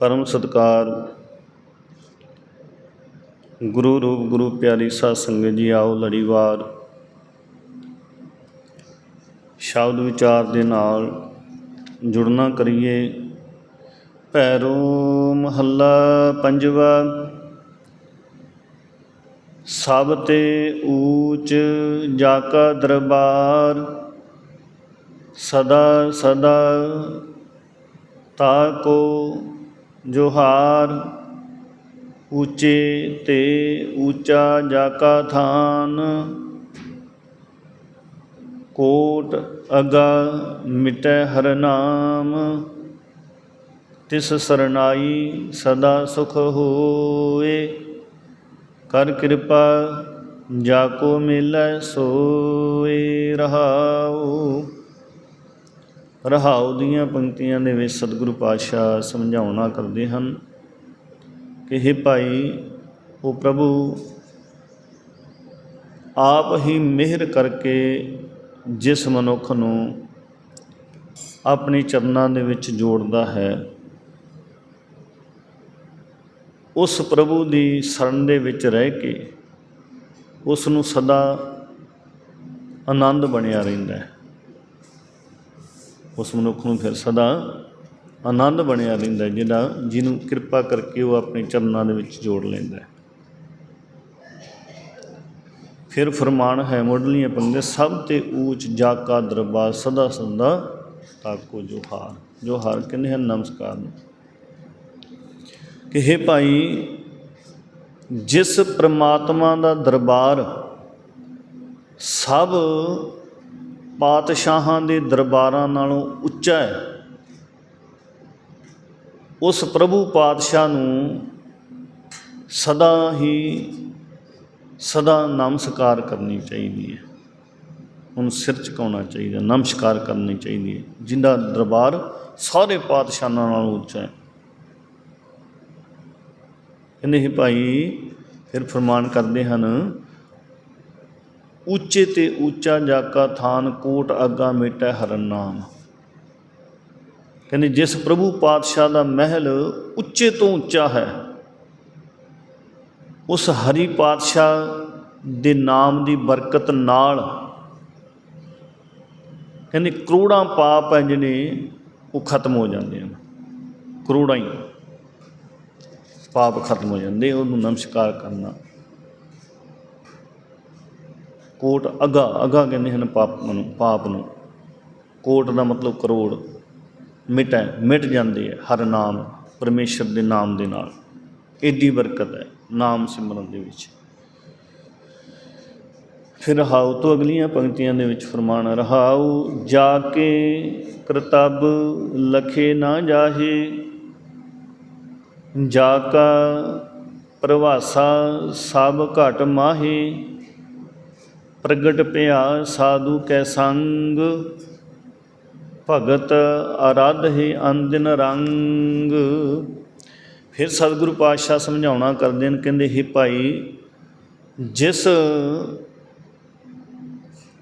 ਪਰਮ ਸਤਕਾਰ। ਗੁਰੂ ਰੂਪ ਗੁਰੂ ਪਿਆਰੀ ਸਾਧ ਸੰਗਤ ਜੀ, ਆਓ ਲੜੀਵਾਰ ਸ਼ਬਦ ਵਿਚਾਰ ਦੇ ਨਾਲ ਜੁੜਨਾ ਕਰੀਏ। ਭੈਰੋ ਮਹੱਲਾ ਪੰਜਵਾ, ਸਭ ਤੇ ਊਚ ਜਾ ਕਾ ਦਰਬਾਰ, ਸਦਾ ਸਦਾ ਤਾ ਕੋ ਜੋਹਾਰ ਉੱਚੇ ਤੇ ਉੱਚਾ ਜਾਕਾ ਥਾਨ, ਕੋਟ ਅਗਾ ਮਿਟੈ ਹਰ ਨਾਮ, ਤਿਸ ਸਰਨਾਈ ਸਦਾ ਸੁਖ ਹੋਏ। ਕਰ ਕਿਰਪਾ ਜਾ ਕੋ ਮਿਲੈ ਸੋਏ ਰਹਾਉ। ਰਹਾਉ ਦੀਆਂ ਪੰਕਤੀਆਂ ਦੇ ਵਿੱਚ ਸਤਿਗੁਰੂ ਪਾਤਸ਼ਾਹ ਸਮਝਾਉਣਾ ਕਰਦੇ ਹਨ ਕਿ हे ਭਾਈ, ਉਹ ਪ੍ਰਭੂ, ਆਪ ਹੀ ਮਿਹਰ ਕਰਕੇ ਜਿਸ ਮਨੁੱਖ ਨੂੰ ਆਪਣੇ ਚਰਨਾਂ ਦੇ ਵਿੱਚ ਜੋੜਦਾ ਹੈ, ਉਸ ਪ੍ਰਭੂ ਦੀ ਸ਼ਰਨ ਦੇ ਵਿੱਚ ਰਹਿ ਕੇ ਉਸ ਨੂੰ ਸਦਾ ਆਨੰਦ ਬਣਿਆ ਰਹਿੰਦਾ ਹੈ। ਉਸ ਮਨੁੱਖ ਨੂੰ ਫਿਰ ਸਦਾ ਆਨੰਦ ਬਣਿਆ ਰਹਿੰਦਾ ਹੈ, ਜਿਹੜਾ ਜਿਹਨੂੰ ਕਿਰਪਾ ਕਰਕੇ ਉਹ ਆਪਣੇ ਚਰਨਾਂ ਦੇ ਵਿੱਚ ਜੋੜ ਲੈਂਦਾ ਫਿਰ ਫਰਮਾਨ ਹੈ ਮੁੱਢਲੀਆਂ ਪੰਦੇ ਸਭ ਤੇ ਊਚ ਜਾ ਕਾ ਦਰਬਾਰ ਸਦਾ ਸਦਾ ਤਾਕੋ ਜੋਹਾਰ। ਜੋਹਾਰ ਕਹਿੰਦੇ ਹਨ ਨਮਸਕਾਰ ਨੂੰ। ਕਿ हे ਭਾਈ ਜਿਸ ਪ੍ਰਮਾਤਮਾ ਦਾ ਦਰਬਾਰ ਸਭ ਪਾਤਸ਼ਾਹਾਂ ਦੇ ਦਰਬਾਰਾਂ ਨਾਲੋਂ ਉੱਚਾ ਹੈ। ਉਸ ਪ੍ਰਭੂ ਪਾਤਸ਼ਾਹ ਨੂੰ ਸਦਾ ਹੀ ਸਦਾ ਨਮਸਕਾਰ ਕਰਨੀ ਚਾਹੀਦੀ ਹੈ। ਉਹਨੂੰ ਸਿਰ ਝੁਕਾਉਣਾ ਚਾਹੀਦਾ ਨਮਸਕਾਰ ਕਰਨੀ ਚਾਹੀਦੀ ਹੈ। ਜਿੰਦਾ ਦਰਬਾਰ ਸਾਰੇ ਪਾਤਸ਼ਾਹਾਂ ਨਾਲੋਂ ਉੱਚਾ ਹੈ। ਕਹਿੰਦੇ ਹੀ ਭਾਈ, ਫਿਰ ਫਰਮਾਨ ਕਰਦੇ ਹਨ ਉੱਚੇ ਤੇ ਉੱਚਾ ਜਾਕਾ ਥਾਨ ਕੋਟ ਆਗਾ ਮੇਟਾ ਹਰਨ ਨਾਮ। ਕਹਿੰਦੇ ਜਿਸ ਪ੍ਰਭੂ ਪਾਤਸ਼ਾਹ ਦਾ ਮਹਿਲ ਉੱਚੇ ਤੋਂ ਉੱਚਾ ਹੈ, ਉਸ ਹਰੀ ਪਾਤਸ਼ਾਹ ਦੇ ਨਾਮ ਦੀ ਬਰਕਤ ਨਾਲ ਕਹਿੰਦੇ ਕਰੋੜਾਂ ਪਾਪ ਹੈ ਜਿਹੜੇ ਉਹ ਖਤਮ ਹੋ ਜਾਂਦੇ ਹਨ। ਕਰੋੜਾਂ ਹੀ ਪਾਪ ਖਤਮ ਹੋ ਜਾਂਦੇ, ਉਹਨੂੰ ਨਮਸਕਾਰ ਕਰਨਾ। ਕੋਟ ਅਗਾ ਅਗਾ ਕਹਿੰਦੇ ਹਨ ਪਾਪ ਨੂੰ ਪਾਪ ਨੂੰ। ਕੋਟ ਦਾ ਮਤਲਬ ਕਰੋੜ। ਮਿਟੈ ਮਿਟ ਜਾਂਦੇ ਹੈ, ਹਰ ਨਾਮ ਪਰਮੇਸ਼ਰ ਦੇ ਨਾਮ ਦੇ ਨਾਲ। ਏਡੀ ਬਰਕਤ ਹੈ, ਨਾਮ ਸਿਮਰਨ ਦੇ ਵਿੱਚ। ਫਿਰ ਰਹਾਉ ਤੋਂ ਅਗਲੀਆਂ ਪੰਕਤੀਆਂ ਦੇ ਵਿੱਚ ਫਰਮਾਨ ਰਹਾਉ ਜਾ ਕੇ ਕਰਤਬ ਲਖੇ ਨਾ ਜਾਹੇ ਜਾ ਕਾ ਪ੍ਰਵਾਸਾ ਸਭ ਘਟ ਮਾਹੇ। ਪ੍ਰਗਟ ਪਿਆ ਸਾਧੂ ਕੈ ਸੰਗ, ਭਗਤ ਆਰਾਧ ਹੈ ਅੰਦਿਨ ਰੰਗ। ਫਿਰ ਸਤਿਗੁਰੂ ਪਾਤਸ਼ਾਹ ਸਮਝਾਉਣਾ ਕਰਦੇ ਨੇ ਕਹਿੰਦੇ, ਹੇ ਭਾਈ, ਜਿਸ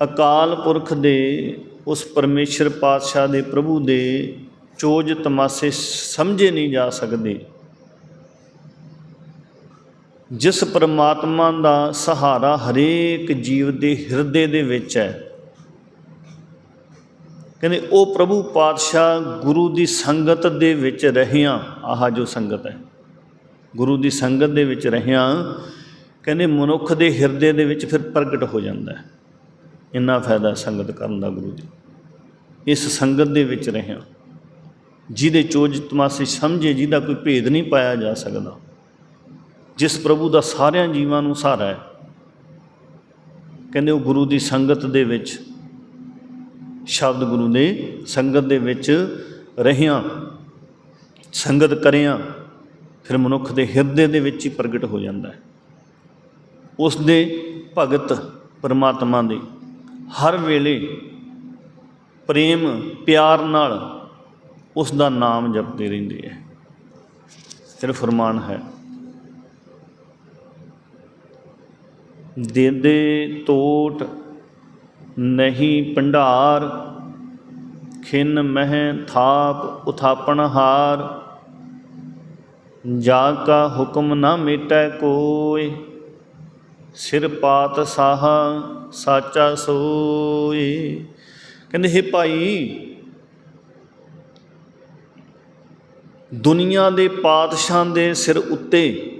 ਅਕਾਲ ਪੁਰਖ ਦੇ, ਉਸ ਪਰਮੇਸ਼ਰ ਪਾਤਸ਼ਾਹ ਦੇ ਪ੍ਰਭੂ ਦੇ ਚੋਜ ਤਮਾਸੇ ਸਮਝੇ ਨਹੀਂ ਜਾ ਸਕਦੇ ਜਿਸ ਪਰਮਾਤਮਾ ਦਾ ਸਹਾਰਾ ਹਰੇਕ ਜੀਵ ਦੇ ਹਿਰਦੇ ਦੇ ਵਿੱਚ ਹੈ। ਕਹਿੰਦੇ, ਉਹ ਪ੍ਰਭੂ ਪਾਤਸ਼ਾਹ ਗੁਰੂ ਦੀ ਸੰਗਤ ਦੇ ਵਿੱਚ ਰਹਿਆਂ। ਆਹ ਜੋ ਸੰਗਤ ਹੈ, ਗੁਰੂ ਦੀ ਸੰਗਤ ਦੇ ਵਿੱਚ ਰਹਿਆਂ, ਕਹਿੰਦੇ ਮਨੁੱਖ ਦੇ ਹਿਰਦੇ ਦੇ ਵਿੱਚ ਫਿਰ ਪ੍ਰਗਟ ਹੋ ਜਾਂਦਾ ਹੈ। ਇੰਨਾ ਫਾਇਦਾ ਸੰਗਤ ਕਰਨ ਦਾ ਗੁਰੂ ਦੀ ਇਸ ਸੰਗਤ ਦੇ ਵਿੱਚ ਰਹਿਆਂ। ਜਿਹਦੇ ਚੋਜ ਤਮਾਸੇ ਸਮਝੇ, ਜਿਹਦਾ ਕੋਈ ਭੇਦ ਨਹੀਂ ਪਾਇਆ ਜਾ ਸਕਦਾ। ਜਿਸ ਪ੍ਰਭੂ ਦਾ ਸਾਰਿਆਂ ਜੀਵਾਂ ਨੂੰ ਸਹਾਰਾ ਹੈ। ਕਹਿੰਦੇ ਉਹ ਗੁਰੂ ਦੀ ਸੰਗਤ ਦੇ ਵਿੱਚ, ਸ਼ਬਦ ਗੁਰੂ ਦੇ ਸੰਗਤ ਦੇ ਵਿੱਚ ਰਹਿਆਂ, ਸੰਗਤ ਕਰਿਆਂ, ਫਿਰ ਮਨੁੱਖ ਦੇ ਹਿਰਦੇ ਦੇ ਵਿੱਚ ਹੀ ਪ੍ਰਗਟ ਹੋ ਜਾਂਦਾ ਹੈ। ਉਸ ਦੇ ਭਗਤ ਪਰਮਾਤਮਾ ਦੇ ਹਰ ਵੇਲੇ ਪ੍ਰੇਮ, ਪਿਆਰ ਨਾਲ ਉਸ ਦਾ ਨਾਮ ਜਪਦੇ ਰਹਿੰਦੇ ਹੈ। ਫਿਰ ਫਰਮਾਨ ਹੈ ਦੇ ਤੋਟ ਨਹੀਂ ਭੰਡਾਰ, ਖਿਨ ਮਹਿ ਥਾਪ ਉਥਾਪਣ ਹਾਰ। ਜਾ ਕਾ ਹੁਕਮ ਨਾ ਮੇਟੈ ਕੋਇ, ਸਿਰ ਪਾਤ ਸਾਹ ਸਾਚਾ ਸੋਈ ਕਹਿੰਦੇ, ਹੈ ਭਾਈ, ਦੁਨੀਆ ਦੇ ਪਾਤਸ਼ਾਹਾਂ ਦੇ ਸਿਰ ਉੱਤੇ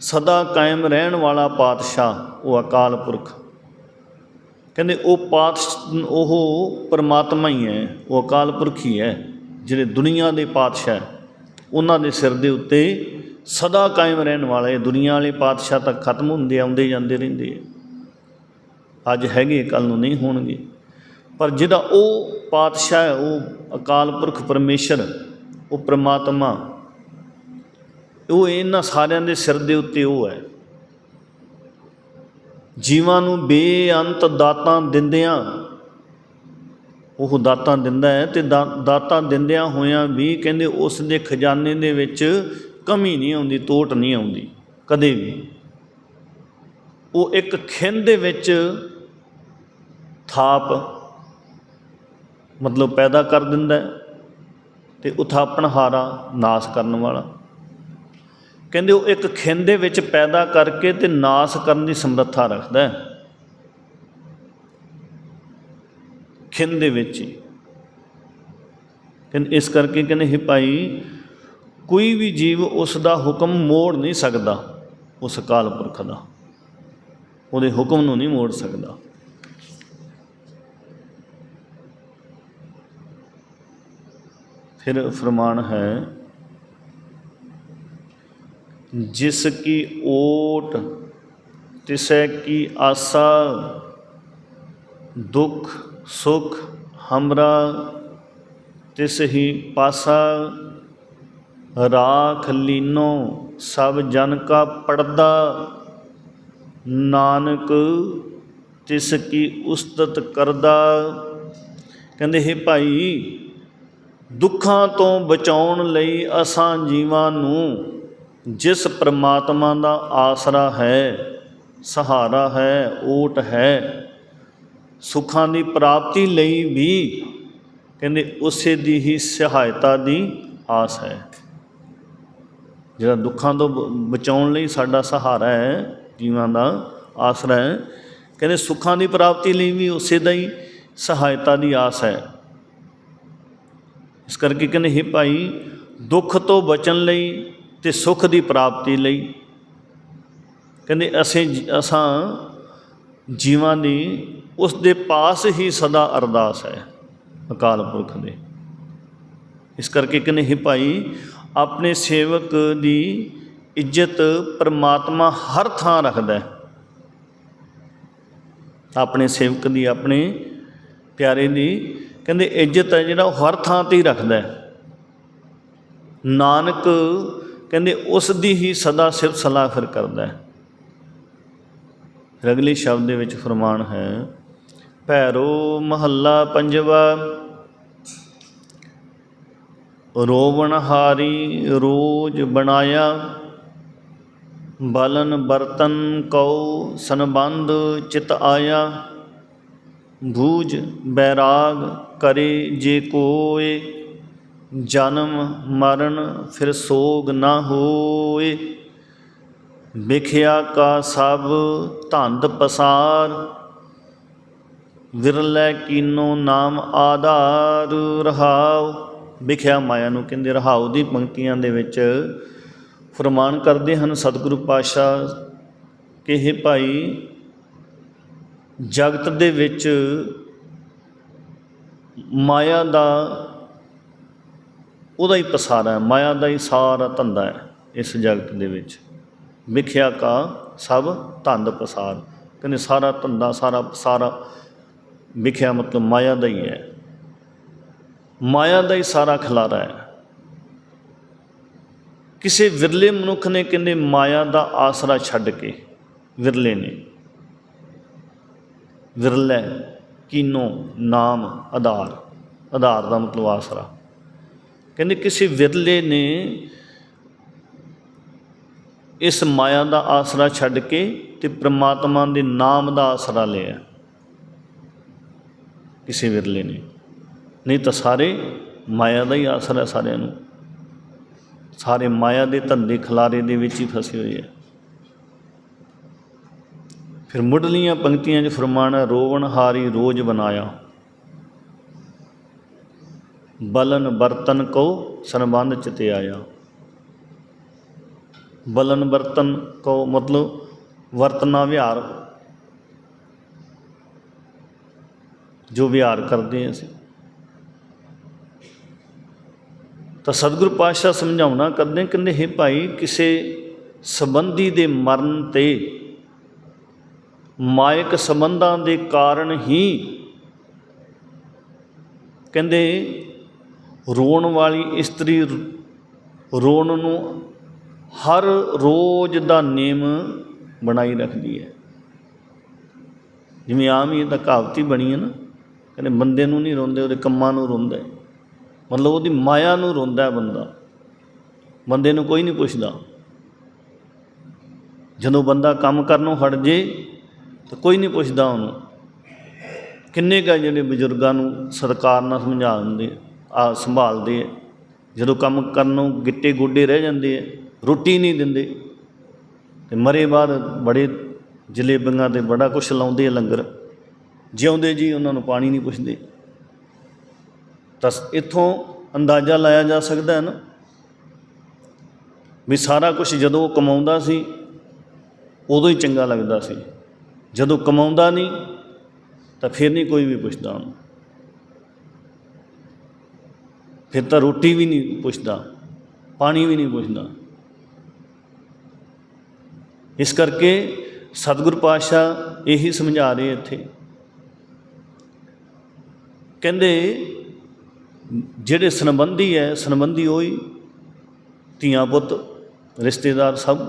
ਸਦਾ ਕਾਇਮ ਰਹਿਣ ਵਾਲਾ ਪਾਤਸ਼ਾਹ, ਉਹ ਅਕਾਲ ਪੁਰਖ। ਕਹਿੰਦੇ, ਉਹ ਪਾਤਸ਼ ਉਹ ਪਰਮਾਤਮਾ ਹੀ ਹੈ, ਉਹ ਅਕਾਲ ਪੁਰਖ ਹੀ ਹੈ, ਜਿਹੜੇ ਦੁਨੀਆ ਦੇ ਪਾਤਸ਼ਾਹ ਉਹਨਾਂ ਦੇ ਸਿਰ ਦੇ ਉੱਤੇ ਸਦਾ ਕਾਇਮ ਰਹਿਣ ਵਾਲੇ ਦੁਨੀਆ ਵਾਲੇ ਪਾਤਸ਼ਾਹ ਤਾਂ ਖਤਮ ਹੁੰਦੇ, ਆਉਂਦੇ ਜਾਂਦੇ ਰਹਿੰਦੇ ਆ ਅੱਜ ਹੈਗੇ ਕੱਲ ਨੂੰ ਨਹੀਂ ਹੋਣਗੇ। ਪਰ ਜਿਹੜਾ ਉਹ ਪਾਤਸ਼ਾਹ ਹੈ, ਉਹ ਅਕਾਲ ਪੁਰਖ ਪਰਮੇਸ਼ਰ, ਉਹ ਪ੍ਰਮਾਤਮਾ ਉਹ ਇਹਨਾਂ ਸਾਰਿਆਂ ਦੇ ਸਿਰ ਦੇ ਉੱਤੇ ਉਹ ਹੈ। ਜੀਵਾਂ ਨੂੰ ਬੇਅੰਤ ਦਾਤਾਂ ਦਿੰਦਿਆਂ, ਉਹ ਦਾਤਾਂ ਦਿੰਦਾ ਹੈ ਤੇ ਦਾ- ਦਾਤਾਂ ਦਿੰਦਿਆਂ ਹੋਇਆਂ ਵੀ ਕਹਿੰਦੇ ਉਸ ਦੇ ਖਜ਼ਾਨੇ ਦੇ ਵਿੱਚ ਕਮੀ ਨਹੀਂ ਆਉਂਦੀ, ਤੋਟ ਨਹੀਂ ਆਉਂਦੀ, ਕਦੇ ਵੀ। ਉਹ ਇੱਕ ਖਿੰਦ ਦੇ ਵਿੱਚ ਥਾਪ, ਮਤਲਬ ਪੈਦਾ ਕਰ ਦਿੰਦਾ ਹੈ ਤੇ ਉਥਾਪਣਹਾਰਾ ਨਾਸ ਕਰਨ ਵਾਲਾ। ਕਹਿੰਦੇ ਉਹ ਇੱਕ ਖਿੰਨ ਦੇ ਵਿੱਚ ਪੈਦਾ ਕਰਕੇ ਤੇ ਨਾਸ ਕਰਨ ਦੀ ਸਮਰੱਥਾ ਰੱਖਦਾ ਹੈ। ਖਿੰਨ ਦੇ ਵਿੱਚ ਹੀ। ਕਹਿੰਦੇ ਇਸ ਕਰਕੇ ਕਹਿੰਦੇ ਹੈ ਭਾਈ, ਕੋਈ ਵੀ ਜੀਵ ਉਸ ਦਾ ਹੁਕਮ ਮੋੜ ਨਹੀਂ ਸਕਦਾ, ਉਸ ਅਕਾਲ ਪੁਰਖ ਦਾ। ਉਹਦੇ ਹੁਕਮ ਨੂੰ ਨਹੀਂ ਮੋੜ ਸਕਦਾ। ਫਿਰ ਫਰਮਾਨ ਹੈ ਜਿਸ ਕੀ ਓਟ, ਤਿਸੈ ਕੀ ਆਸਾ, ਦੁਖ, ਸੁਖ ਹਮਰਾ, ਤਿਸ ਹੀ ਪਾਸਾ, ਰਾਖ ਲੀਨੋ ਸਭ ਜਨ ਕਾ ਪੜਦਾ ਨਾਨਕ ਤਿਸ ਕੀ ਉਸਤਤ ਕਰਦਾ। ਕਹਿੰਦੇ, ਹੈ ਭਾਈ, ਦੁੱਖਾਂ ਤੋਂ ਬਚਾਉਣ ਲਈ ਅਸਾਂ ਜੀਵਾਂ ਨੂੰ ਜਿਸ ਪ੍ਰਮਾਤਮਾ ਦਾ ਆਸਰਾ ਹੈ, ਸਹਾਰਾ ਹੈ, ਓਟ ਹੈ, ਸੁੱਖਾਂ ਦੀ ਪ੍ਰਾਪਤੀ ਲਈ ਵੀ ਕਹਿੰਦੇ ਉਸੇ ਦੀ ਹੀ ਸਹਾਇਤਾ ਦੀ ਆਸ ਹੈ। ਜਿਹੜਾ ਦੁੱਖਾਂ ਤੋਂ ਬ- ਬਚਾਉਣ ਲਈ ਸਾਡਾ ਸਹਾਰਾ ਹੈ, ਜੀਵਾਂ ਦਾ ਆਸਰਾ ਹੈ, ਕਹਿੰਦੇ ਸੁੱਖਾਂ ਦੀ ਪ੍ਰਾਪਤੀ ਲਈ ਵੀ ਉਸੇ ਦਾ ਹੀ ਸਹਾਇਤਾ ਦੀ ਆਸ ਹੈ। ਇਸ ਕਰਕੇ ਕਹਿੰਦੇ ਹੈ ਭਾਈ, ਦੁੱਖ ਤੋਂ ਬਚਣ ਲਈ ਤੇ ਸੁੱਖ ਦੀ ਪ੍ਰਾਪਤੀ ਲਈ। ਕਹਿੰਦੇ ਅਸੀਂ ਅਸਾਂ ਜੀਵਾਂ ਦੀ ਉਸ ਦੇ ਪਾਸ ਹੀ ਸਦਾ ਅਰਦਾਸ ਹੈ ਅਕਾਲ ਪੁਰਖ ਦੇ। ਇਸ ਕਰਕੇ ਕਹਿੰਦੇ, ਹੈ ਭਾਈ, ਆਪਣੇ ਸੇਵਕ ਦੀ ਇੱਜ਼ਤ ਪਰਮਾਤਮਾ ਹਰ ਥਾਂ ਰੱਖਦਾ ਹੈ। ਆਪਣੇ ਸੇਵਕ ਦੀ, ਆਪਣੇ ਪਿਆਰੇ ਦੀ, ਕਹਿੰਦੇ ਇੱਜ਼ਤ ਹੈ ਜਿਹੜਾ ਉਹ ਹਰ ਥਾਂ ਤੇ ਹੀ ਰੱਖਦਾ ਹੈ। ਨਾਨਕ ਕਹਿੰਦੇ ਉਸ ਦੀ ਹੀ ਸਦਾ ਸਿਫਤ ਸਲਾਹ ਫਿਰ ਕਰਦਾ ਹੈ। ਰਗਲੀ ਸ਼ਬਦ ਦੇ ਵਿੱਚ ਫਰਮਾਨ ਹੈ, ਭੈਰੋ ਮਹੱਲਾ ਪੰਜਵਾ, ਰੋਵਣ ਹਾਰੀ ਰੋਜ ਬਣਾਇਆ, ਬਲਨ ਬਰਤਨ ਕਉ ਸੰਬੰਧ ਚਿਤ ਆਇਆ, ਬੂਝ ਬੈਰਾਗ ਕਰੇ ਜੇ ਕੋਏ ਜਨਮ ਮਰਨ ਫਿਰ ਸੋਗ ਨਾ ਹੋਏ। ਵਿਖਿਆ ਕਾ ਸਭ ਧੰਦ ਪਸਾਰ, ਵਿਰਲੇ ਕੀਨੋ ਨਾਮ ਆਧਾਰ ਰਹਾਉ। ਵਿਖਿਆ ਮਾਇਆ ਨੂੰ ਕਹਿੰਦੇ ਰਹਾਉ ਦੀ ਪੰਕਤੀਆਂ ਦੇ ਵਿੱਚ ਫਰਮਾਨ ਕਰਦੇ ਹਨ, ਸਤਿਗੁਰੂ ਪਾਤਸ਼ਾਹ ਕਿ ਇਹ ਭਾਈ, ਜਗਤ ਦੇ ਵਿੱਚ ਮਾਇਆ ਦਾ ਉਹਦਾ ਹੀ ਪਸਾਰਾ ਹੈ, ਮਾਇਆ ਦਾ ਹੀ ਸਾਰਾ ਧੰਦਾ ਹੈ ਇਸ ਜਗਤ ਦੇ ਵਿੱਚ। ਵਿਖਿਆ ਕਾ ਸਭ ਧੰਦ ਪਸਾਰ। ਕਹਿੰਦੇ ਸਾਰਾ ਧੰਦਾ, ਸਾਰਾ ਪਸਾਰਾ ਵਿਖਿਆ ਮਤਲਬ ਮਾਇਆ ਦਾ ਹੀ ਹੈ। ਮਾਇਆ ਦਾ ਹੀ ਸਾਰਾ ਖਿਲਾਰਾ ਹੈ। ਕਿਸੇ ਵਿਰਲੇ ਮਨੁੱਖ ਨੇ ਕਹਿੰਦੇ ਮਾਇਆ ਦਾ ਆਸਰਾ ਛੱਡ ਕੇ ਵਿਰਲੇ ਨੇ। ਵਿਰਲੇ, ਕੀਨੋ, ਨਾਮ, ਆਧਾਰ। ਆਧਾਰ ਦਾ ਮਤਲਬ ਆਸਰਾ। ਕਹਿੰਦੇ ਕਿਸੇ ਵਿਰਲੇ ਨੇ ਇਸ ਮਾਇਆ ਦਾ ਆਸਰਾ ਛੱਡ ਕੇ ਤੇ ਪ੍ਰਮਾਤਮਾ ਦੇ ਨਾਮ ਦਾ ਆਸਰਾ ਲਿਆ। ਕਿਸੇ ਵਿਰਲੇ ਨੇ। ਨਹੀਂ ਤਾਂ ਸਾਰੇ ਮਾਇਆ ਦਾ ਹੀ ਆਸਰਾ ਸਾਰਿਆਂ ਨੂੰ। ਸਾਰੇ ਮਾਇਆ ਦੇ ਧੰਦੇ ਖਲਾਰੇ ਦੇ ਵਿੱਚ ਹੀ ਫਸੇ ਹੋਏ ਆ। ਫਿਰ ਮੁੱਢਲੀਆਂ ਪੰਕਤੀਆਂ 'ਚ ਫਰਮਾਨਾ ਰੋਵਣ ਹਾਰੀ ਰੋਜ਼ ਬਣਾਇਆ। ਬਲਨ ਬਰਤਨ ਕੋ ਸੰਬੰਧ ਚਿਤੇ ਆਇਆ। ਬਲਨ ਬਰਤਨ ਕੋ ਮਤਲਬ ਵਰਤਨਾ ਵਿਹਾਰ। ਜੋ ਵਿਹਾਰ ਕਰਦੇ ਹਾਂ ਅਸੀਂ। ਤਾਂ ਸਤਿਗੁਰ ਪਾਤਸ਼ਾਹ ਸਮਝਾਉਣਾ ਕਰਦੇ ਕਹਿੰਦੇ ਹੈ ਭਾਈ, ਕਿਸੇ ਸੰਬੰਧੀ ਦੇ ਮਰਨ ਤੇ ਮਾਇਕ ਸੰਬੰਧਾਂ ਦੇ ਕਾਰਨ ਹੀ ਕਹਿੰਦੇ ਰੋਣ ਵਾਲੀ ਇਸਤਰੀ ਰੋਣ ਨੂੰ ਹਰ ਰੋਜ਼ ਦਾ ਨੇਮ ਬਣਾਈ ਰੱਖਦੀ ਹੈ। ਜਿਵੇਂ ਆਮ ਹੀ ਇਹ ਤਾਂ ਕਹਾਵਤੀ ਬਣੀ ਹੈ ਨਾ, ਕਹਿੰਦੇ ਬੰਦੇ ਨੂੰ ਨਹੀਂ ਰੋਂਦੇ, ਉਹਦੇ ਕੰਮਾਂ ਨੂੰ ਰੋਂਦਾ ਹੈ। ਮਤਲਬ ਉਹਦੀ ਮਾਇਆ ਨੂੰ ਰੋਂਦਾ ਹੈ ਬੰਦਾ। ਬੰਦੇ ਨੂੰ ਕੋਈ ਨਹੀਂ ਪੁੱਛਦਾ। ਜਦੋਂ ਬੰਦਾ ਕੰਮ ਕਰਨੋਂ ਹਟ ਜੇ, ਤਾਂ ਕੋਈ ਨਹੀਂ ਪੁੱਛਦਾ ਉਹਨੂੰ। ਕਿੰਨੇ ਕਾ ਜਿਹੜੇ ਬਜ਼ੁਰਗਾਂ ਨੂੰ ਸਰਕਾਰ ਨਾਲ ਸਮਝਾ ਦਿੰਦੇ ਆ ਸੰਭਾਲਦੇ ਹੈ ਜਦੋਂ ਕੰਮ ਕਰਨ ਨੂੰ ਗਿੱਟੇ ਗੋਡੇ ਰਹਿ ਜਾਂਦੇ ਹੈ ਰੋਟੀ ਨਹੀਂ ਦਿੰਦੇ। ਤੇ ਮਰੇ ਬਾਅਦ ਬੜੇ ਜਲੇਬੀਆਂ ਤੇ ਬੜਾ ਕੁਛ ਲਾਉਂਦੇ ਆ ਲੰਗਰ। ਜਿਉਂਦੇ ਜੀ ਉਹਨਾਂ ਨੂੰ ਪਾਣੀ ਨਹੀਂ ਪੁੱਛਦੇ। ਤਾਂ ਇੱਥੋਂ ਅੰਦਾਜ਼ਾ ਲਾਇਆ ਜਾ ਸਕਦਾ ਹੈ ਨਾ ਵੀ ਸਾਰਾ ਕੁਝ ਜਦੋਂ ਉਹ ਕਮਾਉਂਦਾ ਸੀ, ਉਦੋਂ ਹੀ ਚੰਗਾ ਲੱਗਦਾ ਸੀ। ਜਦੋਂ ਕਮਾਉਂਦਾ ਨਹੀਂ, ਤਾਂ ਫਿਰ ਨਹੀਂ ਕੋਈ ਵੀ ਪੁੱਛਦਾ ਉਹਨੂੰ। ਫਿਰ ਤਾਂ ਰੋਟੀ ਵੀ ਨਹੀਂ ਪੁੱਛਦਾ, ਪਾਣੀ ਵੀ ਨਹੀਂ ਪੁੱਛਦਾ। ਇਸ ਕਰਕੇ ਸਤਿਗੁਰ ਪਾਤਸ਼ਾਹ ਇਹੀ ਸਮਝਾ ਰਹੇ ਇੱਥੇ। ਕਹਿੰਦੇ, ਜਿਹੜੇ ਸੰਬੰਧੀ ਹੈ, ਸੰਬੰਧੀ ਹੋਈ, ਧੀਆਂ ਪੁੱਤ, ਰਿਸ਼ਤੇਦਾਰ ਸਭ।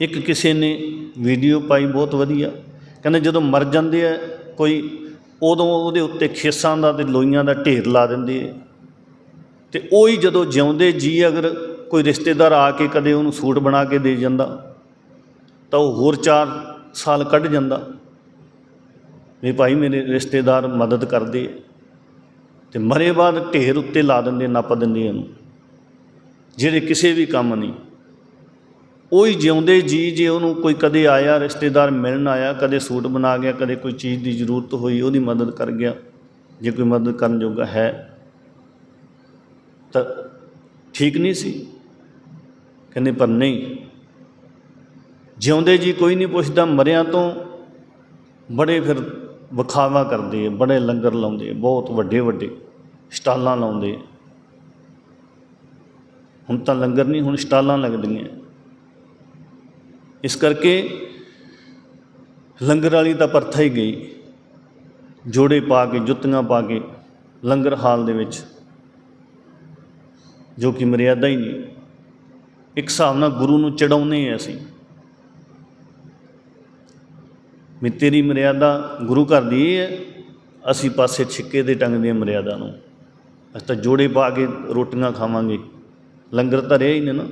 ਇੱਕ ਕਿਸੇ ਨੇ ਵੀਡੀਓ ਪਾਈ ਬਹੁਤ ਵਧੀਆ। ਕਹਿੰਦੇ ਜਦੋਂ ਮਰ ਜਾਂਦੇ ਆ, ਕੋਈ ਉਦੋਂ ਉਹਦੇ ਉੱਤੇ ਖੇਸਾਂ ਦਾ ਤੇ ਲੋਈਆਂ ਦਾ ਢੇਰ ਲਾ ਦਿੰਦੇ ਆ। ਤੇ ਉਹੀ ਜਦੋਂ ਜਿਉਂਦੇ ਜੀ ਅਗਰ ਕੋਈ ਰਿਸ਼ਤੇਦਾਰ ਆ ਕੇ ਕਦੇ ਉਹਨੂੰ ਸੂਟ ਬਣਾ ਕੇ ਦੇ ਜਾਂਦਾ, ਤਾਂ ਉਹ ਹੋਰ 4 ਸਾਲ ਕੱਢ ਜਾਂਦਾ। ਵੀ ਭਾਈ ਮੇਰੇ ਰਿਸ਼ਤੇਦਾਰ ਮਦਦ ਕਰਦੇ ਆ। ਤੇ ਮਰੇ ਬਾਅਦ ਢੇਰ ਉੱਤੇ ਲਾ ਦਿੰਦੇ ਨੱਪ ਦਿੰਦੇ ਇਹਨੂੰ। ਜਿਹੜੇ ਕਿਸੇ ਵੀ ਕੰਮ ਨਹੀਂ। ਉਹ ਹੀ ਜਿਉਂਦੇ ਜੀ, ਜੇ ਉਹਨੂੰ ਕੋਈ ਕਦੇ ਆਇਆ, ਰਿਸ਼ਤੇਦਾਰ ਮਿਲਣ ਆਇਆ, ਕਦੇ ਸੂਟ ਬਣਾ ਗਿਆ, ਕਦੇ ਕੋਈ ਚੀਜ਼ ਦੀ ਜ਼ਰੂਰਤ ਹੋਈ, ਉਹਦੀ ਮਦਦ ਕਰ ਗਿਆ। ਜੇ ਕੋਈ ਮਦਦ ਕਰਨ ਜੋਗਾ ਹੈ, ਤਾਂ ਠੀਕ ਨਹੀਂ ਸੀ। ਕਹਿੰਦੇ, ਪਰ ਨਹੀਂ, ਜਿਉਂਦੇ ਜੀ ਕੋਈ ਨਹੀਂ ਪੁੱਛਦਾ, ਮਰਿਆਂ ਤੋਂ ਬੜੇ ਫਿਰ ਵਿਖਾਵਾ ਕਰਦੇ ਆ, ਬੜੇ ਲੰਗਰ ਲਾਉਂਦੇ ਬਹੁਤ ਵੱਡੇ ਵੱਡੇ ਸਟਾਲਾਂ ਲਾਉਂਦੇ ਹੁਣ ਤਾਂ ਲੰਗਰ ਨਹੀਂ, ਹੁਣ ਸਟਾਲਾਂ ਲੱਗਦੀਆਂ। ਇਸ ਕਰਕੇ ਲੰਗਰ ਵਾਲੀ ਤਾਂ ਪਰਥਾ ਹੀ ਗਈ। ਜੋੜੇ ਪਾ ਕੇ, ਜੁੱਤੀਆਂ ਪਾ ਕੇ ਲੰਗਰ ਹਾਲ ਦੇ ਵਿੱਚ, ਜੋ ਕਿ ਮਰਿਆਦਾ ਹੀ ਨਹੀਂ। ਇੱਕ ਹਿਸਾਬ ਨਾਲ ਗੁਰੂ ਨੂੰ ਚੜਾਉਨੇ ਆ ਅਸੀਂ। ਵੀ ਤੇਰੀ ਮਰਿਆਦਾ ਗੁਰੂ ਘਰ ਦੀ ਇਹ ਹੈ, ਅਸੀਂ ਪਾਸੇ ਛਿੱਕੇ ਦੇ ਟੰਗਦੇ ਹਾਂ ਮਰਿਆਦਾ ਨੂੰ। ਅਸੀਂ ਤਾਂ ਜੋੜੇ ਪਾ ਕੇ ਰੋਟੀਆਂ ਖਾਵਾਂਗੇ। ਲੰਗਰ ਤਾਂ ਰਿਹਾ ਹੀ ਨਹੀਂ ਨਾ,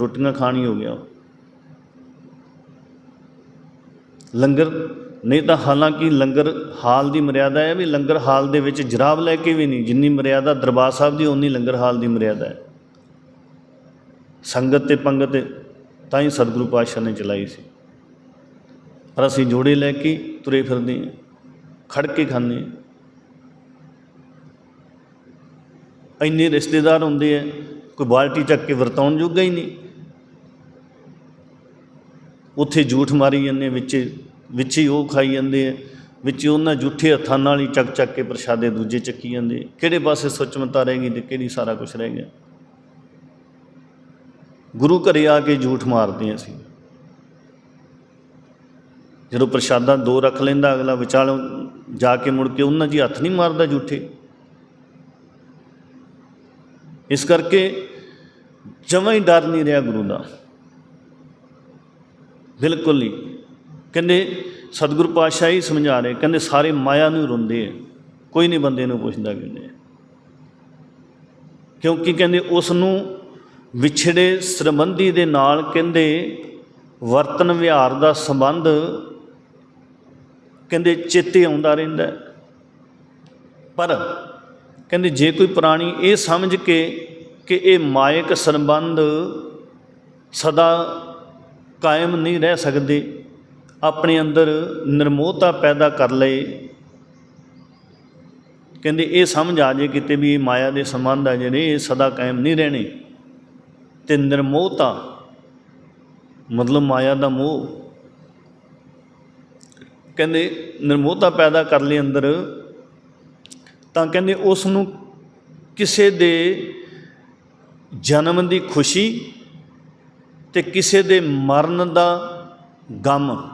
ਰੋਟੀਆਂ ਖਾਣੀ ਹੋ ਗਿਆ। ਲੰਗਰ, ਨਹੀਂ ਤਾਂ ਹਾਲਾਂਕਿ ਲੰਗਰ ਹਾਲ ਦੀ ਮਰਿਆਦਾ ਹੈ ਵੀ ਲੰਗਰ ਹਾਲ ਦੇ ਵਿੱਚ ਜਰਾਬ ਲੈ ਕੇ ਵੀ ਨਹੀਂ, ਜਿੰਨੀ ਮਰਿਆਦਾ ਦਰਬਾਰ ਸਾਹਿਬ ਦੀ ਉਨੀ ਲੰਗਰ ਹਾਲ ਦੀ ਮਰਿਆਦਾ ਹੈ। ਸੰਗਤ ਤੇ ਪੰਗਤ ਤਾਂ ਹੀ ਸਤਿਗੁਰੂ ਪਾਤਸ਼ਾਹ ਨੇ ਚਲਾਈ ਸੀ। ਪਰ ਅਸੀਂ ਜੋੜੇ ਲੈ ਕੇ ਤੁਰੇ ਫਿਰਦੇ ਹਾਂ, ਖੜ ਕੇ ਖਾਂਦੇ ਹਾਂ। ਇੰਨੇ ਰਿਸ਼ਤੇਦਾਰ ਹੁੰਦੇ ਆ, ਕੋਈ ਬਾਲਟੀ ਚੱਕ ਕੇ ਵਰਤਾਉਣ ਜੋਗਾ ਹੀ ਨਹੀਂ। ਉੱਥੇ ਝੂਠ ਮਾਰੀ ਜਾਂਦੇ ਵਿੱਚ ਵਿੱਚ ਹੀ ਉਹ ਖਾਈ ਜਾਂਦੇ ਆ, ਵਿੱਚ ਉਹਨਾਂ ਝੂਠੇ ਹੱਥਾਂ ਨਾਲ ਹੀ ਚੱਕ ਚੱਕ ਕੇ ਪ੍ਰਸ਼ਾਦੇ ਦੂਜੇ ਚੱਕੀ ਜਾਂਦੇ ਕਿਹੜੇ ਪਾਸੇ ਸੁੱਚਮਤਾ ਗਈ ਤੇ ਕਿਹੜੀ ਸਾਰਾ ਕੁਝ ਰਹਿ ਗਿਆ? ਗੁਰੂ ਘਰੇ ਆ ਕੇ ਝੂਠ ਮਾਰਦੇ ਅਸੀਂ। ਜਦੋਂ ਪ੍ਰਸ਼ਾਦਾ ਦੋ ਰੱਖ ਲੈਂਦਾ, ਅਗਲਾ ਵਿਚਾਲੋਂ ਜਾ ਕੇ ਮੁੜ ਕੇ ਉਹਨਾਂ ਜੀ ਹੱਥ ਨਹੀਂ ਮਾਰਦਾ ਝੂਠੇ। ਇਸ ਕਰਕੇ ਜਮਾਂ ਹੀ ਡਰ ਨਹੀਂ ਰਿਹਾ ਗੁਰੂ ਦਾ। ਬਿਲਕੁਲ ਨਹੀਂ। ਕਹਿੰਦੇ ਸਤਿਗੁਰ ਪਾਤਸ਼ਾਹ ਹੀ ਸਮਝਾ ਰਹੇ, ਕਹਿੰਦੇ ਸਾਰੇ ਮਾਇਆ ਨੂੰ ਰੋਂਦੇ ਆ। ਕੋਈ ਨਹੀਂ ਬੰਦੇ ਨੂੰ ਪੁੱਛਦਾ ਕਹਿੰਦੇ ਕਿਉਂਕਿ ਕਹਿੰਦੇ ਉਸ ਨੂੰ ਵਿਛੜੇ ਸਰਬੰਧੀ ਦੇ ਨਾਲ ਕਹਿੰਦੇ ਵਰਤਨ ਵਿਹਾਰ ਦਾ ਸੰਬੰਧ ਕਹਿੰਦੇ ਚੇਤੇ ਆਉਂਦਾ ਰਹਿੰਦਾ ਪਰ ਕਹਿੰਦੇ ਜੇ ਕੋਈ ਪ੍ਰਾਣੀ ਇਹ ਸਮਝ ਕੇ ਕਿ ਇਹ ਮਾਇਕ ਸੰਬੰਧ ਸਦਾ ਕਾਇਮ ਨਹੀਂ ਰਹਿ ਸਕਦੇ, ਆਪਣੇ ਅੰਦਰ ਨਿਰਮੋਹਤਾ ਪੈਦਾ ਕਰ ਲਏ। ਕਹਿੰਦੇ ਇਹ ਸਮਝ ਆ ਜੇ ਕਿਤੇ ਵੀ ਇਹ ਮਾਇਆ ਦੇ ਸੰਬੰਧ ਆ ਜਿਹੜੇ, ਇਹ ਸਦਾ ਕਾਇਮ ਨਹੀਂ ਰਹਿਣੇ। ਤੇ ਨਿਰਮੋਹਤਾ ਮਤਲਬ ਮਾਇਆ ਦਾ ਮੋਹ। ਕਹਿੰਦੇ ਨਿਰਮੋਹਤਾ ਪੈਦਾ ਕਰ ਲਈ ਅੰਦਰ, ਤਾਂ ਕਹਿੰਦੇ ਉਸ ਨੂੰ ਕਿਸੇ ਦੇ ਜਨਮ ਦੀ ਖੁਸ਼ੀ ਤੇ ਕਿਸੇ ਦੇ ਮਰਨ ਦਾ ਗਮ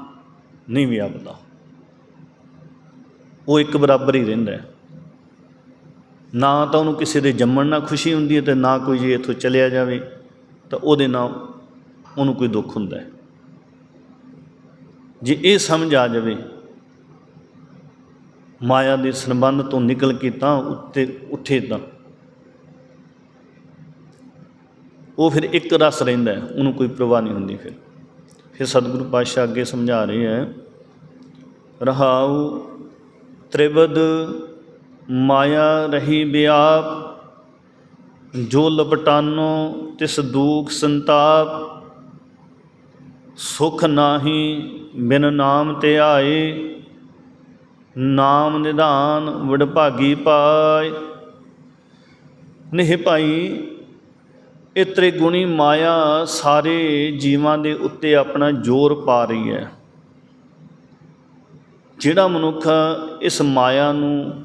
ਨਹੀਂ ਵਿਆਪਦਾ ਉਹ ਇੱਕ ਬਰਾਬਰ ਹੀ ਰਹਿੰਦਾ ਨਾ ਤਾਂ ਉਹਨੂੰ ਕਿਸੇ ਦੇ ਜੰਮਣ ਨਾਲ ਖੁਸ਼ੀ ਹੁੰਦੀ ਹੈ ਤੇ ਨਾ ਕੋਈ ਜੇ ਇੱਥੋਂ ਚਲਿਆ ਜਾਵੇ, ਤਾਂ ਉਹਦੇ ਨਾਲ ਉਹਨੂੰ ਕੋਈ ਦੁੱਖ ਹੁੰਦਾ ਹੈ। ਜੇ ਇਹ ਸਮਝ ਆ ਜਾਵੇ, ਮਾਇਆ ਦੇ ਸੰਬੰਧ ਤੋਂ ਨਿਕਲ ਕੇ ਤਾਂ ਉੱਤੇ ਉੱਠੇ ਤਾਂ ਉਹ ਫਿਰ ਇੱਕ ਰਸ ਰਹਿੰਦਾ ਉਹਨੂੰ ਕੋਈ ਪ੍ਰਵਾਹ ਨਹੀਂ ਹੁੰਦੀ ਫਿਰ। ਫਿਰ ਸਤਿਗੁਰੂ ਪਾਤਸ਼ਾਹ ਅੱਗੇ ਸਮਝਾ ਰਹੇ ਹੈ, ਰਹਾਉ ਤ੍ਰਿਵਦ ਮਾਇਆ ਰਹੀ ਬਿਆਪ, ਜੋ ਲਪਟਾਨੋ ਤਿਸ ਦੁਖ ਸੰਤਾਪ, ਸੁਖ ਨਾਹੀ ਬਿਨ ਨਾਮ ਤੇ ਆਏ, ਨਾਮ ਨਿਧਾਨ ਵਡਭਾਗੀ ਪਾਏ। ਨਿਹ ਭਾਈ ਇਹ ਤ੍ਰਿਗੁਣੀ ਮਾਇਆ ਸਾਰੇ ਜੀਵਾਂ ਦੇ ਉੱਤੇ ਆਪਣਾ ਜ਼ੋਰ ਪਾ ਰਹੀ ਹੈ। ਜਿਹੜਾ ਮਨੁੱਖ ਇਸ ਮਾਇਆ ਨੂੰ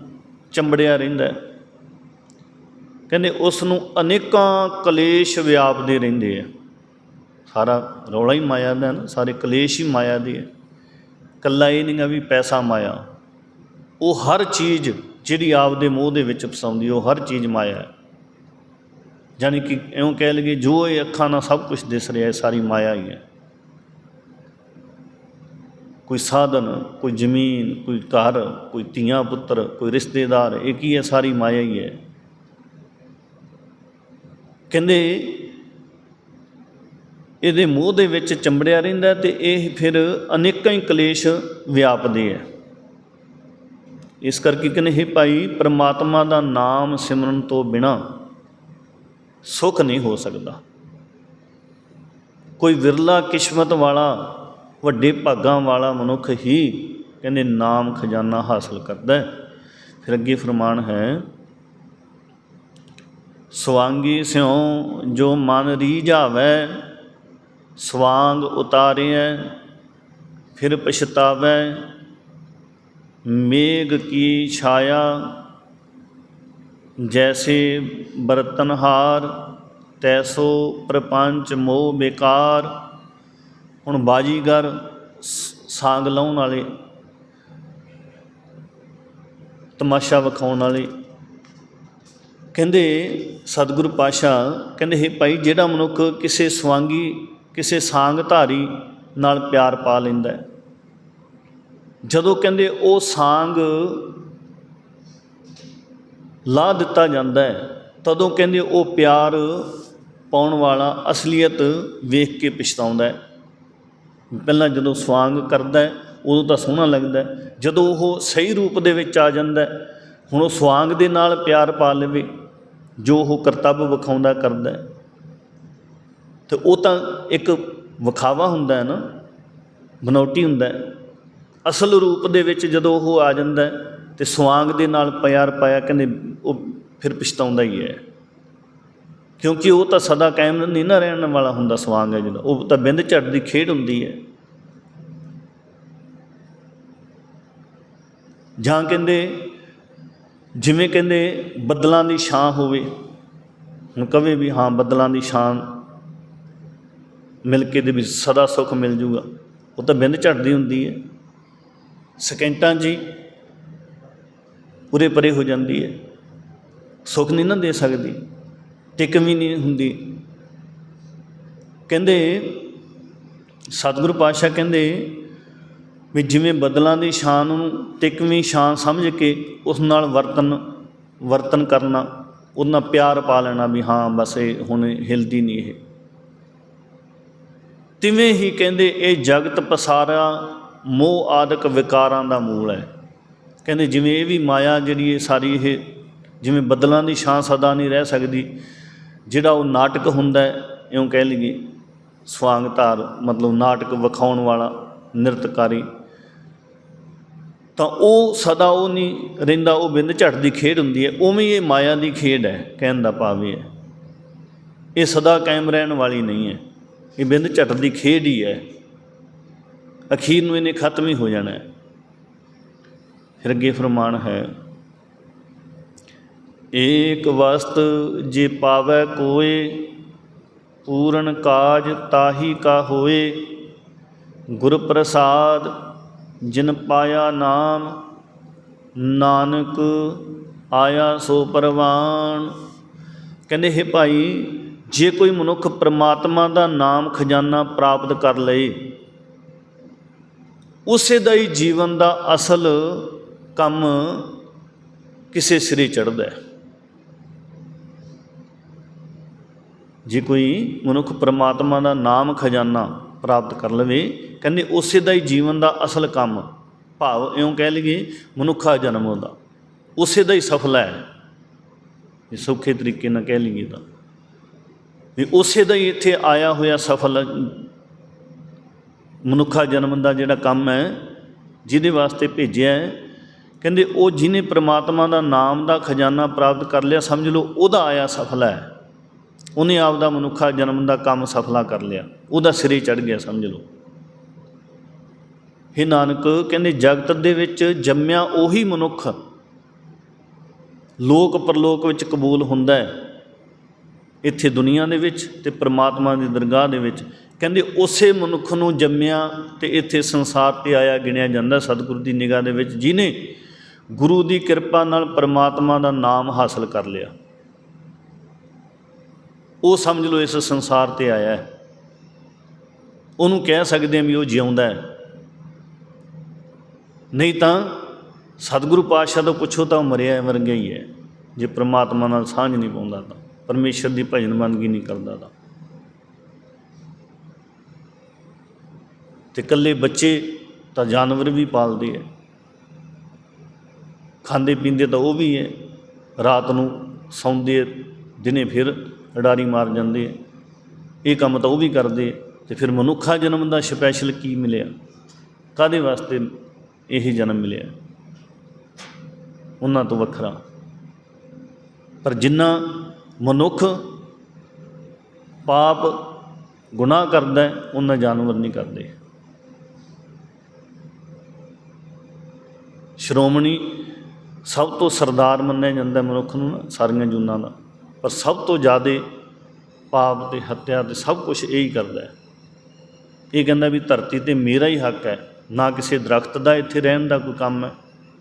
ਚੰਬੜਿਆ ਰਹਿੰਦਾ ਹੈ, ਕਹਿੰਦੇ ਉਸ ਨੂੰ ਅਨੇਕਾਂ ਕਲੇਸ਼ ਵਿਆਪਦੇ ਰਹਿੰਦੇ ਆ। ਸਾਰਾ ਰੌਲਾ ਹੀ ਮਾਇਆ ਦਾ ਨਾ, ਸਾਰੇ ਕਲੇਸ਼ ਹੀ ਮਾਇਆ ਦੇ ਹੈ ਕੱਲਾ ਇਹ ਨਹੀਂ ਆ ਵੀ ਪੈਸਾ ਮਾਇਆ। ਉਹ ਹਰ ਚੀਜ਼ ਜਿਹੜੀ ਆਪਦੇ ਮੋਹ ਦੇ ਵਿੱਚ ਫਸਾਉਂਦੀ, ਉਹ ਹਰ ਚੀਜ਼ ਮਾਇਆ ਹੈ। ਯਾਨੀ ਕਿ ਇਉਂ ਕਹਿ ਲਈਏ ਜੋ ਇਹ ਅੱਖਾਂ ਨਾਲ ਸਭ ਕੁਝ ਦਿਸ ਰਿਹਾ ਹੈ, ਸਾਰੀ ਮਾਇਆ ਹੀ ਹੈ। ਕੋਈ ਸਾਧਨ, ਕੋਈ ਜ਼ਮੀਨ, ਕੋਈ ਘਰ, ਕੋਈ ਧੀਆਂ ਪੁੱਤਰ, ਕੋਈ ਰਿਸ਼ਤੇਦਾਰ, ਇਹ ਕੀ ਹੈ? ਸਾਰੀ ਮਾਇਆ ਹੀ ਹੈ। ਕਹਿੰਦੇ ਇਹਦੇ ਮੋਹ ਦੇ ਵਿੱਚ ਚੰਬੜਿਆ ਰਹਿੰਦਾ ਤੇ ਇਹ ਫਿਰ ਅਨੇਕਾਂ ਹੀ ਕਲੇਸ਼ ਵਿਆਪਦੇ ਹੈ। ਇਸ ਕਰਕੇ ਕਹਿੰਦੇ, ਹੈ ਭਾਈ, ਪ੍ਰਮਾਤਮਾ ਦਾ ਨਾਮ ਸਿਮਰਨ ਤੋਂ ਬਿਨਾ ਸੁੱਖ ਨਹੀਂ ਹੋ ਸਕਦਾ। ਕੋਈ ਵਿਰਲਾ ਕਿਸਮਤ ਵਾਲਾ, ਵੱਡੇ ਭਾਗਾਂ ਵਾਲਾ ਮਨੁੱਖ ਹੀ ਕਹਿੰਦੇ ਨਾਮ ਖਜ਼ਾਨਾ ਹਾਸਲ ਕਰਦਾ ਹੈ। ਫਿਰ ਅੱਗੇ ਫਰਮਾਨ ਹੈ, ਸਵਾਂਗੀ ਸਿਉ ਜੋ ਮਨ ਰੀਝਾਵੈ ਸਵਾਂਗ ਉਤਾਰਿਐ, ਫਿਰ ਪਛਤਾਵੈ, ਮੇਘ ਕੀ ਛਾਇਆ ਜੈਸੇ ਬਰਤਨਹਾਰ, ਤੈਸੋ ਪ੍ਰਪੰਚ ਮੋਹ ਬੇਕਾਰ। ਹੁਣ ਬਾਜੀਗਰ ਸ- ਸਾਂਗ ਲਾਉਣ ਵਾਲੇ, ਤਮਾਸ਼ਾ ਵਿਖਾਉਣ ਵਾਲੇ। ਕਹਿੰਦੇ, ਸਤਿਗੁਰੂ ਪਾਸ਼ਾ ਕਹਿੰਦੇ, ਹੈ ਭਾਈ, ਜਿਹੜਾ ਮਨੁੱਖ ਕਿਸੇ ਸਵਾਂਗੀ, ਕਿਸੇ ਸਾਂਗ ਧਾਰੀ ਨਾਲ ਪਿਆਰ ਪਾ ਲੈਂਦਾ ਜਦੋਂ ਕਹਿੰਦੇ ਉਹ ਸਾਂਗ ਲਾਹ ਦਿੱਤਾ ਜਾਂਦਾ ਹੈ। ਤਦੋਂ ਕਹਿੰਦੇ ਉਹ ਪਿਆਰ ਪਾਉਣ ਵਾਲਾ ਅਸਲੀਅਤ ਵੇਖ ਕੇ ਪਛਤਾਉਂਦਾ ਹੈ। ਪਹਿਲਾਂ ਜਦੋਂ ਸਵਾਂਗ ਕਰਦਾ ਹੈ, ਉਦੋਂ ਤਾਂ ਸੋਹਣਾ ਲੱਗਦਾ ਹੈ। ਜਦੋਂ ਉਹ ਸਹੀ ਰੂਪ ਦੇ ਵਿੱਚ ਆ ਜਾਂਦਾ ਹੈ, ਹੁਣ ਉਹ ਸਵਾਂਗ ਦੇ ਨਾਲ ਪਿਆਰ ਪਾ ਲਵੇ, ਜੋ ਉਹ ਕਰਤੱਵ ਵਿਖਾਉਂਦਾ ਕਰਦਾ ਹੈ। ਤੇ ਉਹ ਤਾਂ ਇੱਕ ਵਿਖਾਵਾ ਹੁੰਦਾ ਹੈ ਨਾ ਬਨੌਟੀ ਹੁੰਦਾ ਹੈ। ਅਸਲ ਰੂਪ ਦੇ ਵਿੱਚ ਜਦੋਂ ਉਹ ਆ ਜਾਂਦਾ ਹੈ ਤੇ ਸਵਾਂਗ ਦੇ ਨਾਲ ਪਿਆਰ ਪਾਇਆ, ਕਹਿੰਦੇ ਉਹ ਫਿਰ ਪਛਤਾਉਂਦਾ ਹੀ ਹੈ। ਕਿਉਂਕਿ ਉਹ ਤਾਂ ਸਦਾ ਕਾਇਮ ਨਹੀਂ ਨਾ ਰਹਿਣ ਵਾਲਾ ਹੁੰਦਾ ਸਵਾਂਗ ਹੈ ਜਦੋਂ ਉਹ ਤਾਂ ਬਿੰਦ ਝੜ ਦੀ ਖੇਡ ਹੁੰਦੀ ਹੈ। ਜਾਂ ਕਹਿੰਦੇ, ਜਿਵੇਂ ਕਹਿੰਦੇ, ਬੱਦਲਾਂ ਦੀ ਛਾਂ ਹੋਵੇ। ਹੁਣ ਕਵੇ ਵੀ ਹਾਂ, ਬੱਦਲਾਂ ਦੀ ਛਾਂ ਮਿਲ ਕੇ ਦੇ ਵੀ ਸਦਾ ਸੁੱਖ ਮਿਲ ਜੂਗਾ। ਉਹ ਤਾਂ ਬਿੰਦ ਝੜਦੀ ਹੁੰਦੀ ਹੈ। ਸਕਿੰਟਾਂ 'ਚ ਉਰੇ ਪਰੇ ਹੋ ਜਾਂਦੀ ਹੈ। ਸੁੱਖ ਨਹੀਂ ਨਾ ਦੇ ਸਕਦੀ, ਟਿਕ ਵੀ ਨਹੀਂ ਹੁੰਦੀ। ਕਹਿੰਦੇ, ਸਤਿਗੁਰੂ ਪਾਤਸ਼ਾਹ ਕਹਿੰਦੇ ਵੀ ਜਿਵੇਂ ਬਦਲਾਂ ਦੀ ਸ਼ਾਨ ਨੂੰ ਟਿਕਵੀਂ ਸ਼ਾਨ ਸਮਝ ਕੇ ਉਸ ਨਾਲ ਵਰਤਨ ਵਰਤਨ ਕਰਨਾ, ਉਹਨਾਂ ਪਿਆਰ ਪਾ ਲੈਣਾ ਵੀ ਹਾਂ, ਬਸ ਇਹ ਹੁਣ ਹਿਲਦੀ ਨਹੀਂ ਇਹ। ਤਿਵੇਂ ਹੀ ਕਹਿੰਦੇ, ਇਹ ਜਗਤ ਪਸਾਰਾ ਮੋਹ ਆਦਿਕ ਵਿਕਾਰਾਂ ਦਾ ਮੂਲ ਹੈ। ਕਹਿੰਦੇ ਜਿਵੇਂ ਇਹ ਵੀ ਮਾਇਆ ਜਿਹੜੀ ਇਹ ਸਾਰੀ ਇਹ ਜਿਵੇਂ ਬੱਦਲਾਂ ਦੀ ਛਾਂ ਸਦਾ ਨਹੀਂ ਰਹਿ ਸਕਦੀ, ਜਿਹੜਾ ਉਹ ਨਾਟਕ ਹੁੰਦਾ ਇਉਂ ਕਹਿ ਲਈਏ, ਸਵਾਂਗ ਧਾਰ, ਮਤਲਬ ਨਾਟਕ ਵਿਖਾਉਣ ਵਾਲਾ, ਨਿਰਤਕਾਰੀ, ਤਾਂ ਉਹ ਸਦਾ ਉਹ ਨਹੀਂ ਰਹਿੰਦਾ, ਉਹ ਬਿੰਦ ਝਟ ਦੀ ਖੇਡ ਹੁੰਦੀ ਹੈ, ਉਵੇਂ ਇਹ ਮਾਇਆ ਦੀ ਖੇਡ ਹੈ, ਕਹਿਣ ਦਾ ਭਾਵ ਇਹ ਹੈ। ਇਹ ਸਦਾ ਕਾਇਮ ਰਹਿਣ ਵਾਲੀ ਨਹੀਂ ਹੈ, ਇਹ ਬਿੰਦ ਝਟ ਦੀ ਖੇਡ ਹੀ ਹੈ। ਅਖੀਰ ਨੂੰ ਇਹਨੇ ਖਤਮ ਹੀ ਹੋ ਜਾਣਾ ਹੈ। ਫਿਰ ਅੱਗੇ ਫਰਮਾਨ ਹੈ, ਏਕ ਵਸਤ ਜੇ ਪਾਵੈ ਕੋਏ, ਪੂਰਨ ਕਾਜ ਤਾਹੀ ਕਾ ਹੋਏ ਗੁਰ ਪ੍ਰਸਾਦ ਜਿਨ ਪਾਇਆ ਨਾਮ, ਨਾਨਕ ਆਇਆ ਸੋ ਪਰਵਾਨ। ਕਹਿੰਦੇ, ਹੈ ਭਾਈ, ਜੇ ਕੋਈ ਮਨੁੱਖ ਪ੍ਰਮਾਤਮਾ ਦਾ ਨਾਮ ਖਜ਼ਾਨਾ ਪ੍ਰਾਪਤ ਕਰ ਲਏ, ਉਸੇ ਦਾ ਹੀ ਜੀਵਨ ਦਾ ਅਸਲ ਕੰਮ ਕਿਸੇ ਸਿਰੇ ਚੜਦਾ ਹੈ। ਜੇ ਕੋਈ ਮਨੁੱਖ ਪ੍ਰਮਾਤਮਾ ਦਾ ਨਾਮ ਖਜ਼ਾਨਾ ਪ੍ਰਾਪਤ ਕਰ ਲਵੇ, ਕਹਿੰਦੇ ਉਸੇ ਦਾ ਹੀ ਜੀਵਨ ਦਾ ਅਸਲ ਕੰਮ, ਭਾਵ ਇਉਂ ਕਹਿ ਲਈਏ ਮਨੁੱਖਾ ਜਨਮ ਦਾ, ਉਸੇ ਦਾ ਹੀ ਸਫਲ ਹੈ। ਇਹ ਸੌਖੇ ਤਰੀਕੇ ਨਾਲ ਕਹਿ ਲਈਏ ਤਾਂ। ਵੀ ਉਸੇ ਦਾ ਹੀ ਇੱਥੇ ਆਇਆ ਹੋਇਆ ਸਫਲ ਮਨੁੱਖਾ ਜਨਮ ਦਾ ਜਿਹੜਾ ਕੰਮ ਹੈ, ਜਿਹਦੇ ਵਾਸਤੇ ਭੇਜਿਆ ਹੈ ਕਹਿੰਦੇ ਉਹ ਜਿਹਨੇ ਪ੍ਰਮਾਤਮਾ ਦਾ ਨਾਮ ਦਾ ਖਜ਼ਾਨਾ ਪ੍ਰਾਪਤ ਕਰ ਲਿਆ, ਸਮਝ ਲਓ ਉਹਦਾ ਆਇਆ ਸਫਲਾ ਹੈ। ਉਹਨੇ ਆਪ ਦਾ ਮਨੁੱਖਾ ਜਨਮ ਦਾ ਕੰਮ ਸਫਲਾ ਕਰ ਲਿਆ। ਉਹਦਾ ਸਿਰੇ ਚੜ ਗਿਆ, ਸਮਝ ਲਓ। ਇਹ ਨਾਨਕ, ਕਹਿੰਦੇ ਜਗਤ ਦੇ ਵਿੱਚ ਜੰਮਿਆ ਉਹੀ ਮਨੁੱਖ ਲੋਕ ਪਰਲੋਕ ਵਿੱਚ ਕਬੂਲ ਹੁੰਦਾ ਹੈ। ਇੱਥੇ ਦੁਨੀਆ ਦੇ ਵਿੱਚ ਤੇ ਪ੍ਰਮਾਤਮਾ ਦੀ ਦਰਗਾਹ ਦੇ ਵਿੱਚ ਕਹਿੰਦੇ ਉਸੇ ਮਨੁੱਖ ਨੂੰ ਜੰਮਿਆ ਤੇ ਇੱਥੇ ਸੰਸਾਰ ਤੇ ਆਇਆ, ਗਿਣਿਆ ਜਾਂਦਾ ਸਤਿਗੁਰੂ ਦੀ ਨਿਗਾਹ ਦੇ ਵਿੱਚ ਜਿਨੇ ਗੁਰੂ ਦੀ ਕਿਰਪਾ ਨਾਲ ਪਰਮਾਤਮਾ ਦਾ ਨਾਮ ਹਾਸਲ ਕਰ ਲਿਆ। ਉਹ ਸਮਝ ਲਓ ਇਸ ਸੰਸਾਰ ਤੇ ਆਇਆ ਹੈ। ਉਹਨੂੰ ਕਹਿ ਸਕਦੇ ਹਾਂ ਵੀ ਉਹ ਜਿਉਂਦਾ ਹੈ। ਨਹੀਂ ਤਾਂ ਸਤਿਗੁਰੂ ਪਾਤਸ਼ਾਹ ਤੋਂ ਪੁੱਛੋ ਤਾਂ ਉਹ ਮਰਿਆ ਹੈ, ਵਰਗਾ ਹੀ ਹੈ। ਜੇ ਪ੍ਰਮਾਤਮਾ ਨਾਲ ਸਾਂਝ ਨਹੀਂ ਪਾਉਂਦਾ ਤਾਂ ਪਰਮੇਸ਼ਰ ਦੀ ਭਜਨ ਬੰਦਗੀ ਨਹੀਂ ਕਰਦਾ ਤਾਂ। ਤੇ ਇਕੱਲੇ ਬੱਚੇ ਤਾਂ ਜਾਨਵਰ ਵੀ ਪਾਲਦੇ ਹੈ। ਖਾਂਦੇ ਪੀਂਦੇ ਤਾਂ ਉਹ ਵੀ ਹੈ। ਰਾਤ ਨੂੰ ਸੌਂਦੇ ਦਿਨੇ ਫਿਰ ਅਡਾਰੀ ਮਾਰ ਜਾਂਦੇ ਹੈ। ਇਹ ਕੰਮ ਤਾਂ ਉਹ ਵੀ ਕਰਦੇ ਹੈ। ਤੇ ਫਿਰ ਮਨੁੱਖਾ ਜਨਮ ਦਾ ਸਪੈਸ਼ਲ ਕੀ ਮਿਲਿਆ? ਕਾਦੇ ਵਾਸਤੇ ਇਹ ਜਨਮ ਮਿਲਿਆ? ਉਹਨਾਂ ਤੋਂ ਵੱਖਰਾ। ਪਰ ਜਿੰਨਾ ਮਨੁੱਖ ਪਾਪ ਗੁਨਾਹ ਕਰਦਾ ਹੈ, ਉਹਨਾਂ ਜਾਨਵਰ ਨਹੀਂ ਕਰਦੇ। ਸ਼੍ਰੋਮਣੀ ਸਭ ਤੋਂ ਸਰਦਾਰ ਮੰਨਿਆ ਜਾਂਦਾ ਮਨੁੱਖ ਨੂੰ ਨਾ ਸਾਰੀਆਂ ਜੂਨਾਂ ਦਾ, ਪਰ ਸਭ ਤੋਂ ਜ਼ਿਆਦਾ ਪਾਪ ਤੇ ਹੱਤਿਆ ਤੇ ਸਭ ਕੁਝ ਇਹ ਹੀ ਕਰਦਾ ਹੈ। ਇਹ ਕਹਿੰਦਾ ਵੀ ਧਰਤੀ ਤੇ ਮੇਰਾ ਹੀ ਹੱਕ ਹੈ, ਨਾ ਕਿਸੇ ਦਰਖਤ ਦਾ ਇੱਥੇ ਰਹਿਣ ਦਾ ਕੋਈ ਕੰਮ ਹੈ,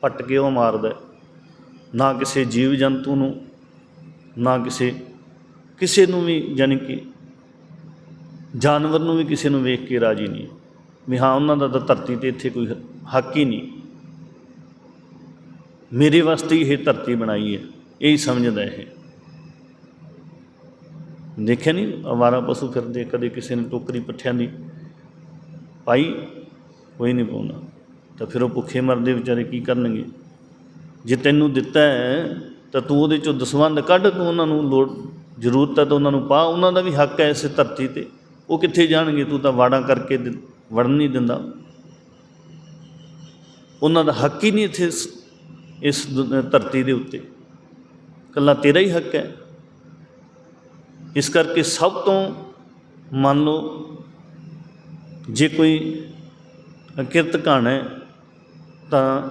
ਪੱਟ ਕੇ ਉਹ ਮਾਰਦਾ ਨਾ ਕਿਸੇ ਜੀਵ ਜੰਤੂ ਨੂੰ, ਨਾ ਕਿਸੇ ਕਿਸੇ ਨੂੰ ਵੀ ਯਾਨੀ ਕਿ ਜਾਨਵਰ ਨੂੰ ਵੀ ਕਿਸੇ ਨੂੰ ਵੇਖ ਕੇ ਰਾਜੀ ਨਹੀਂ ਵੀ ਹਾਂ, ਉਹਨਾਂ ਦਾ ਤਾਂ ਧਰਤੀ ਤੇ ਇੱਥੇ ਕੋਈ ਹੱਕ ਹੀ ਨਹੀਂ। ਮੇਰੇ ਵਾਸਤੇ ਹੀ ਇਹ ਧਰਤੀ ਬਣਾਈ ਹੈ, ਇਹ ਹੀ ਸਮਝਦਾ ਇਹ। ਦੇਖਿਆ ਨਹੀਂ ਅਵਾਰਾ ਪਸ਼ੂ ਫਿਰਦੇ ਕਦੇ ਕਿਸੇ ਨੇ ਟੋਕਰੀ ਪੱਠਿਆਂ ਦੀ। ਪਾਈ ਕੋਈ ਨਹੀਂ ਪਾਉਣਾ ਤਾਂ ਫਿਰ ਉਹ ਭੁੱਖੇ ਮਰਦੇ ਵਿਚਾਰੇ ਕੀ ਕਰਨਗੇ? ਜੇ ਤੈਨੂੰ ਦਿੱਤਾ ਹੈ, ਤਾਂ ਤੂੰ ਉਹਦੇ ਚੋਂ ਦਸਵੰਦ ਕੱਢ, ਤੂੰ ਉਹਨਾਂ ਨੂੰ ਲੋੜ, ਜ਼ਰੂਰਤ ਹੈ ਤਾਂ ਉਹਨਾਂ ਨੂੰ ਪਾ। ਉਹਨਾਂ ਦਾ ਵੀ ਹੱਕ ਹੈ ਇਸ ਧਰਤੀ ਤੇ। ਉਹ ਕਿੱਥੇ ਜਾਣਗੇ? ਤੂੰ ਤਾਂ ਵਾੜਾ ਕਰਕੇ ਵੜਨ ਨਹੀਂ ਦਿੰਦਾ। ਉਹਨਾਂ ਦਾ ਹੱਕ ਹੀ ਨਹੀਂ ਇੱਥੇ ਇਸ- ਦੁ- ਧਰਤੀ ਦੇ ਉੱਤੇ। ਕੱਲਾ ਤੇਰਾ ਹੀ ਹੱਕ ਹੈ। ਇਸ ਕਰਕੇ ਸਭ ਤੋਂ ਮੰਨ ਲਓ, ਜੇ ਕੋਈ ਕਿਰਤ ਕਹਾਣਾ ਤਾਂ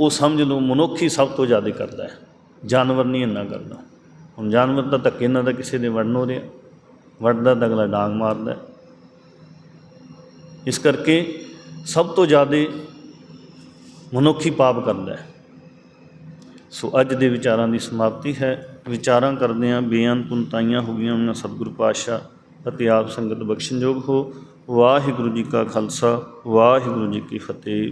ਉਹ ਸਮਝ ਲਓ ਮਨੁੱਖ ਹੀ ਸਭ ਤੋਂ ਜ਼ਿਆਦਾ ਕਰਦਾ ਹੈ। ਜਾਨਵਰ ਨਹੀਂ ਇੰਨਾ ਕਰਦਾ। ਹੁਣ ਜਾਨਵਰ ਤਾਂ ਧੱਕੇ ਨਾਲ ਤਾਂ ਕਿਸੇ ਦੇ ਵੜਨ ਹੋ ਰਿਹਾ। ਵੜਦਾ ਤਾਂ ਅਗਲਾ ਡਾਂਗ ਮਾਰਦਾ ਇਸ ਕਰਕੇ ਸਭ ਤੋਂ ਜ਼ਿਆਦਾ ਮਨੁੱਖੀ ਪਾਪ ਕਰਦਾ ਹੈ। ਸੋ ਅੱਜ ਦੇ ਵਿਚਾਰਾਂ ਦੀ ਸਮਾਪਤੀ ਹੈ। ਵਿਚਾਰਾਂ ਕਰਦੇ ਹਾਂ। ਬੇਅੰਤ ਪੁੰਤਾਈਆਂ ਹੋ ਗਈਆਂ ਉਹਨਾਂ ਸਤਿਗੁਰੂ ਪਾਤਸ਼ਾਹ ਅਤੇ ਆਪ ਸੰਗਤ ਬਖਸ਼ਣਯੋਗ ਹੋ। ਵਾਹਿਗੁਰੂ ਜੀ ਕਾ ਖਾਲਸਾ। ਵਾਹਿਗੁਰੂ ਜੀ ਕੀ ਫਤਿਹ।